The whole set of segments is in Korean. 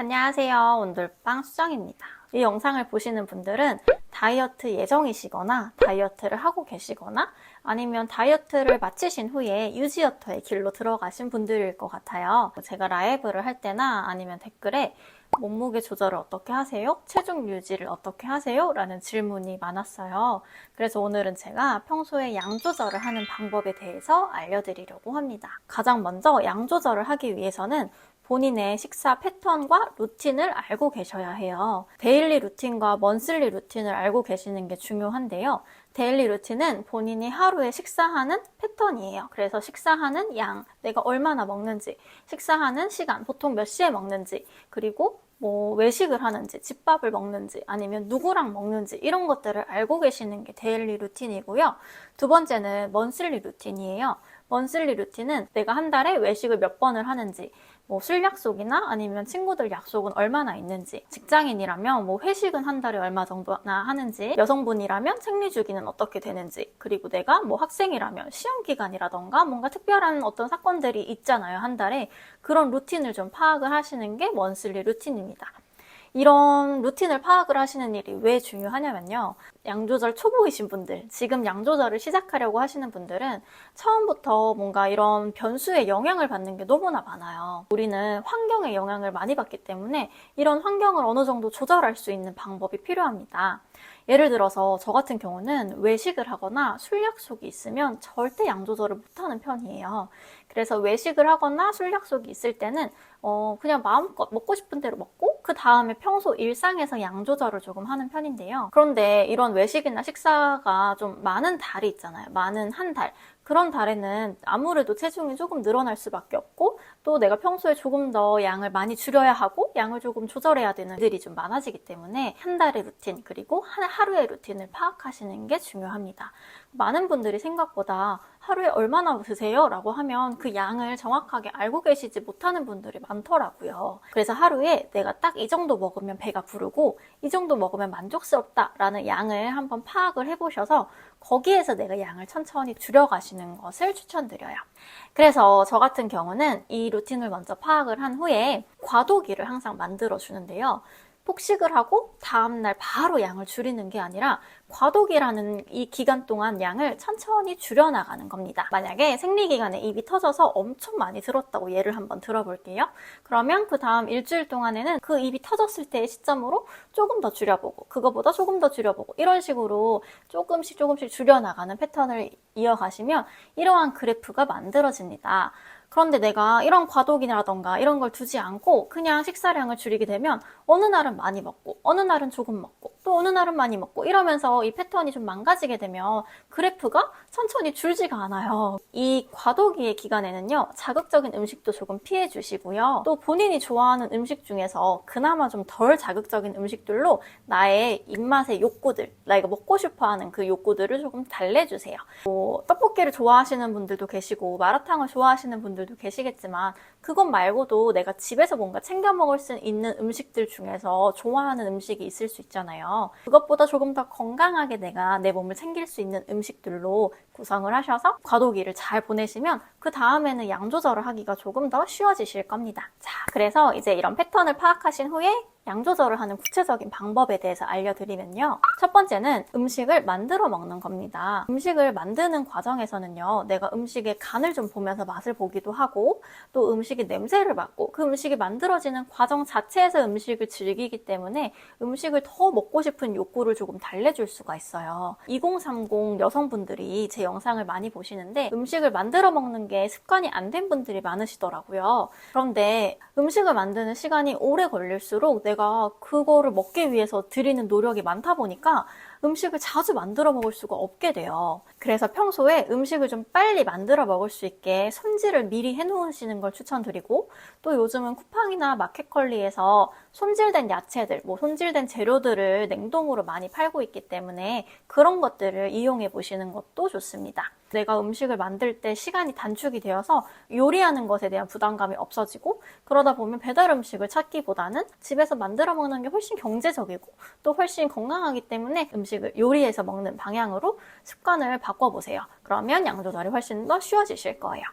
안녕하세요. 온돌빵 수정입니다. 이 영상을 보시는 분들은 다이어트 예정이시거나 다이어트를 하고 계시거나 아니면 다이어트를 마치신 후에 유지어터의 길로 들어가신 분들일 것 같아요. 제가 라이브를 할 때나 아니면 댓글에 몸무게 조절을 어떻게 하세요? 체중 유지를 어떻게 하세요? 라는 질문이 많았어요. 그래서 오늘은 제가 평소에 양 조절을 하는 방법에 대해서 알려드리려고 합니다. 가장 먼저 양 조절을 하기 위해서는 본인의 식사 패턴과 루틴을 알고 계셔야 해요. 데일리 루틴과 먼슬리 루틴을 알고 계시는 게 중요한데요. 데일리 루틴은 본인이 하루에 식사하는 패턴이에요. 그래서 식사하는 양, 내가 얼마나 먹는지, 식사하는 시간, 보통 몇 시에 먹는지, 그리고 뭐 외식을 하는지, 집밥을 먹는지, 아니면 누구랑 먹는지 이런 것들을 알고 계시는 게 데일리 루틴이고요. 두 번째는 먼슬리 루틴이에요. 먼슬리 루틴은 내가 한 달에 외식을 몇 번을 하는지, 뭐술 약속이나 아니면 친구들 약속은 얼마나 있는지, 직장인이라면 뭐 회식은 한 달에 얼마 정도나 하는지, 여성분이라면 생리 주기는 어떻게 되는지, 그리고 내가 뭐 학생이라면 시험 기간이라던가 뭔가 특별한 어떤 사건들이 있잖아요, 한 달에. 그런 루틴을 좀 파악을 하시는 게 먼슬리 루틴입니다. 이런 루틴을 파악을 하시는 일이 왜 중요하냐면요. 양조절 초보이신 분들, 지금 양조절을 시작하려고 하시는 분들은 처음부터 뭔가 이런 변수의 영향을 받는 게 너무나 많아요. 우리는 환경의 영향을 많이 받기 때문에 이런 환경을 어느 정도 조절할 수 있는 방법이 필요합니다. 예를 들어서 저 같은 경우는 외식을 하거나 술 약속이 있으면 절대 양 조절을 못하는 편이에요. 그래서 외식을 하거나 술 약속이 있을 때는 어 그냥 마음껏 먹고 싶은 대로 먹고 그 다음에 평소 일상에서 양 조절을 조금 하는 편인데요. 그런데 이런 외식이나 식사가 좀 많은 달이 있잖아요. 많은 한 달. 그런 달에는 아무래도 체중이 조금 늘어날 수밖에 없고 또 내가 평소에 조금 더 양을 많이 줄여야 하고 양을 조금 조절해야 되는 일들이 좀 많아지기 때문에 한 달의 루틴 그리고 한 하루의 루틴을 파악하시는 게 중요합니다. 많은 분들이 생각보다 하루에 얼마나 드세요? 라고 하면 그 양을 정확하게 알고 계시지 못하는 분들이 많더라고요. 그래서 하루에 내가 딱 이 정도 먹으면 배가 부르고 이 정도 먹으면 만족스럽다라는 양을 한번 파악을 해보셔서 거기에서 내가 양을 천천히 줄여가시는 것을 추천드려요. 그래서 저 같은 경우는 이 루틴을 먼저 파악을 한 후에 과도기를 항상 만들어 주는데요. 폭식을 하고 다음날 바로 양을 줄이는 게 아니라 과도기라는 이 기간 동안 양을 천천히 줄여나가는 겁니다. 만약에 생리기간에 입이 터져서 엄청 많이 들었다고 예를 한번 들어볼게요. 그러면 그 다음 일주일 동안에는 그 입이 터졌을 때의 시점으로 조금 더 줄여보고 그거보다 조금 더 줄여보고 이런 식으로 조금씩 조금씩 줄여나가는 패턴을 이어가시면 이러한 그래프가 만들어집니다. 그런데 내가 이런 과도기라던가 이런 걸 두지 않고 그냥 식사량을 줄이게 되면 어느 날은 많이 먹고 어느 날은 조금 먹고 또 어느 날은 많이 먹고 이러면서 이 패턴이 좀 망가지게 되면 그래프가 천천히 줄지가 않아요. 이 과도기의 기간에는요 자극적인 음식도 조금 피해 주시고요. 또 본인이 좋아하는 음식 중에서 그나마 좀 덜 자극적인 음식들로 나의 입맛의 욕구들, 나이가 먹고 싶어 하는 그 욕구들을 조금 달래주세요. 뭐, 떡볶이를 좋아하시는 분들도 계시고 마라탕을 좋아하시는 분들 분들도 계시겠지만 그것 말고도 내가 집에서 뭔가 챙겨 먹을 수 있는 음식들 중에서 좋아하는 음식이 있을 수 있잖아요. 그것보다 조금 더 건강하게 내가 내 몸을 챙길 수 있는 음식들로 구성을 하셔서 과도기를 잘 보내시면 그 다음에는 양 조절을 하기가 조금 더 쉬워지실 겁니다. 자, 그래서 이제 이런 패턴을 파악하신 후에 양 조절을 하는 구체적인 방법에 대해서 알려드리면요. 첫 번째는 음식을 만들어 먹는 겁니다. 음식을 만드는 과정에서는요, 내가 음식의 간을 좀 보면서 맛을 보기도 하고, 또 음식의 냄새를 맡고, 그 음식이 만들어지는 과정 자체에서 음식을 즐기기 때문에 음식을 더 먹고 싶은 욕구를 조금 달래줄 수가 있어요. 2030 여성분들이 제 영상을 많이 보시는데 음식을 만들어 먹는 게 습관이 안 된 분들이 많으시더라고요. 그런데 음식을 만드는 시간이 오래 걸릴수록 내가 그거를 먹기 위해서 들이는 노력이 많다 보니까 음식을 자주 만들어 먹을 수가 없게 돼요. 그래서 평소에 음식을 좀 빨리 만들어 먹을 수 있게 손질을 미리 해 놓으시는 걸 추천드리고 또 요즘은 쿠팡이나 마켓컬리에서 손질된 야채들, 뭐 손질된 재료들을 냉동으로 많이 팔고 있기 때문에 그런 것들을 이용해 보시는 것도 좋습니다. 내가 음식을 만들 때 시간이 단축이 되어서 요리하는 것에 대한 부담감이 없어지고 그러다 보면 배달 음식을 찾기보다는 집에서 만들어 먹는 게 훨씬 경제적이고 또 훨씬 건강하기 때문에 음식을 요리해서 먹는 방향으로 습관을 바꿔보세요. 그러면 양 조절이 훨씬 더 쉬워지실 거예요.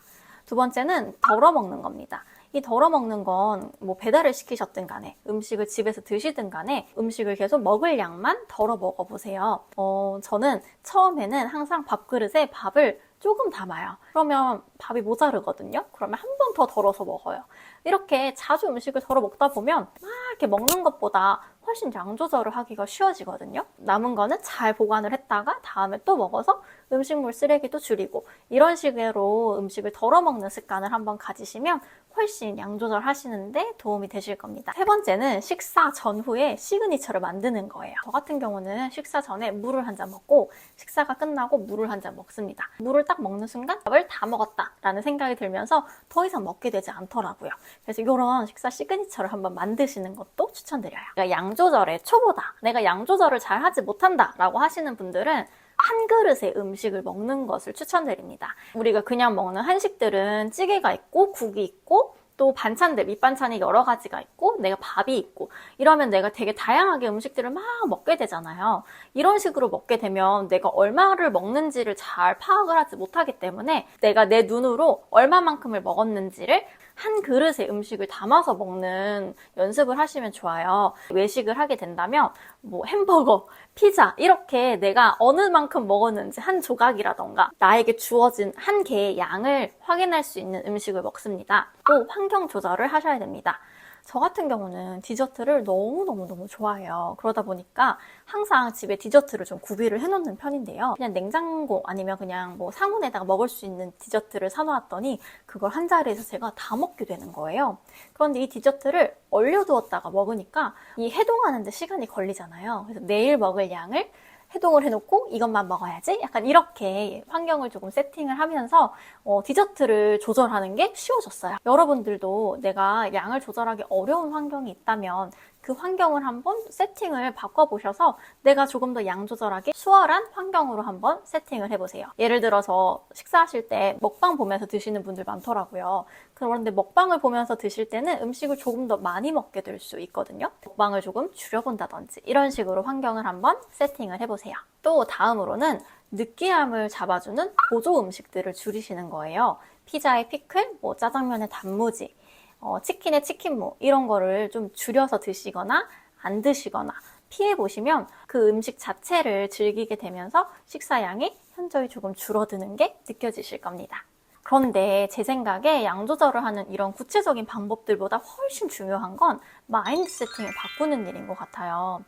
두 번째는 덜어 먹는 겁니다. 이 덜어 먹는 건 뭐 배달을 시키셨든 간에 음식을 집에서 드시든 간에 음식을 계속 먹을 양만 덜어 먹어보세요. 어, 저는 처음에는 항상 밥그릇에 밥을 조금 담아요. 그러면 밥이 모자르거든요. 그러면 한 번 더 덜어서 먹어요. 이렇게 자주 음식을 덜어 먹다 보면 막 이렇게 먹는 것보다 훨씬 양 조절을 하기가 쉬워지거든요. 남은 거는 잘 보관을 했다가 다음에 또 먹어서 음식물 쓰레기도 줄이고 이런 식으로 음식을 덜어 먹는 습관을 한번 가지시면 훨씬 양 조절하시는데 도움이 되실 겁니다. 세 번째는 식사 전후에 시그니처를 만드는 거예요. 저 같은 경우는 식사 전에 물을 한 잔 먹고 식사가 끝나고 물을 한 잔 먹습니다. 물을 딱 먹는 순간 밥을 다 먹었다라는 생각이 들면서 더 이상 먹게 되지 않더라고요. 그래서 이런 식사 시그니처를 한번 만드시는 것도 추천드려요. 그러니까 양 조절의 초보다. 내가 양 조절을 잘 하지 못한다라고 하시는 분들은 한 그릇의 음식을 먹는 것을 추천드립니다. 우리가 그냥 먹는 한식들은 찌개가 있고 국이 있고 또 반찬들, 밑반찬이 여러 가지가 있고 내가 밥이 있고 이러면 내가 되게 다양하게 음식들을 막 먹게 되잖아요. 이런 식으로 먹게 되면 내가 얼마를 먹는지를 잘 파악을 하지 못하기 때문에 내가 내 눈으로 얼마만큼을 먹었는지를 한 그릇의 음식을 담아서 먹는 연습을 하시면 좋아요. 외식을 하게 된다면 뭐 햄버거, 피자 이렇게 내가 어느 만큼 먹었는지 한 조각이라던가 나에게 주어진 한 개의 양을 확인할 수 있는 음식을 먹습니다. 또 환경 조절을 하셔야 됩니다. 저 같은 경우는 디저트를 너무너무너무 좋아해요. 그러다 보니까 항상 집에 디저트를 좀 구비를 해놓는 편인데요. 그냥 냉장고 아니면 그냥 뭐 상온에다가 먹을 수 있는 디저트를 사놓았더니 그걸 한 자리에서 제가 다 먹게 되는 거예요. 그런데 이 디저트를 얼려두었다가 먹으니까 이 해동하는데 시간이 걸리잖아요. 그래서 내일 먹을 양을 해동을 해놓고 이것만 먹어야지 약간 이렇게 환경을 조금 세팅을 하면서 어, 디저트를 조절하는 게 쉬워졌어요. 여러분들도 내가 양을 조절하기 어려운 환경이 있다면 그 환경을 한번 세팅을 바꿔보셔서 내가 조금 더 양 조절하기 수월한 환경으로 한번 세팅을 해보세요. 예를 들어서 식사하실 때 먹방 보면서 드시는 분들 많더라고요. 그런데 먹방을 보면서 드실 때는 음식을 조금 더 많이 먹게 될 수 있거든요. 먹방을 조금 줄여본다든지 이런 식으로 환경을 한번 세팅을 해보세요. 또 다음으로는 느끼함을 잡아주는 보조 음식들을 줄이시는 거예요. 피자에 피클, 뭐 짜장면에 단무지, 어, 치킨에 치킨 무 이런 거를 좀 줄여서 드시거나 안 드시거나 피해 보시면 그 음식 자체를 즐기게 되면서 식사량이 현저히 조금 줄어드는 게 느껴지실 겁니다. 그런데 제 생각에 양 조절을 하는 이런 구체적인 방법들보다 훨씬 중요한 건 마인드 세팅을 바꾸는 일인 것 같아요.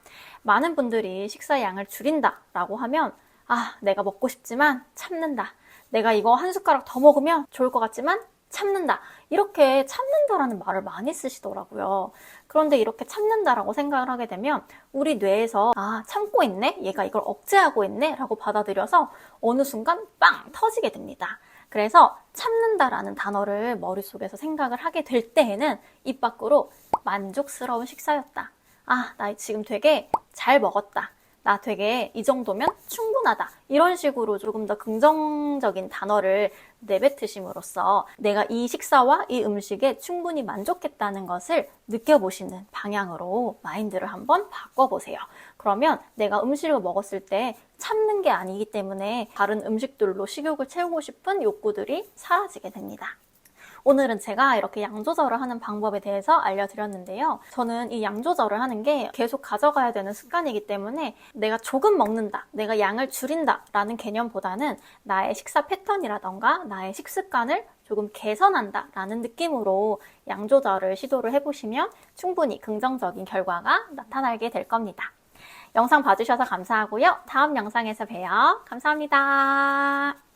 많은 분들이 식사 양을 줄인다 라고 하면 아, 내가 먹고 싶지만 참는다. 내가 이거 한 숟가락 더 먹으면 좋을 것 같지만 참는다. 이렇게 참는다라는 말을 많이 쓰시더라고요. 그런데 이렇게 참는다라고 생각을 하게 되면 우리 뇌에서 아, 참고 있네? 얘가 이걸 억제하고 있네? 라고 받아들여서 어느 순간 빵! 터지게 됩니다. 그래서 참는다라는 단어를 머릿속에서 생각을 하게 될 때에는 입 밖으로 만족스러운 식사였다. 아, 나 지금 되게 잘 먹었다. 나 되게 이 정도면 충분하다. 이런 식으로 조금 더 긍정적인 단어를 내뱉으심으로써 내가 이 식사와 이 음식에 충분히 만족했다는 것을 느껴보시는 방향으로 마인드를 한번 바꿔보세요. 그러면 내가 음식을 먹었을 때 참는 게 아니기 때문에 다른 음식들로 식욕을 채우고 싶은 욕구들이 사라지게 됩니다. 오늘은 제가 이렇게 양 조절을 하는 방법에 대해서 알려드렸는데요. 저는 이 양 조절을 하는 게 계속 가져가야 되는 습관이기 때문에 내가 조금 먹는다, 내가 양을 줄인다 라는 개념보다는 나의 식사 패턴이라던가 나의 식습관을 조금 개선한다 라는 느낌으로 양 조절을 시도를 해보시면 충분히 긍정적인 결과가 나타나게 될 겁니다. 영상 봐주셔서 감사하고요. 다음 영상에서 봬요. 감사합니다.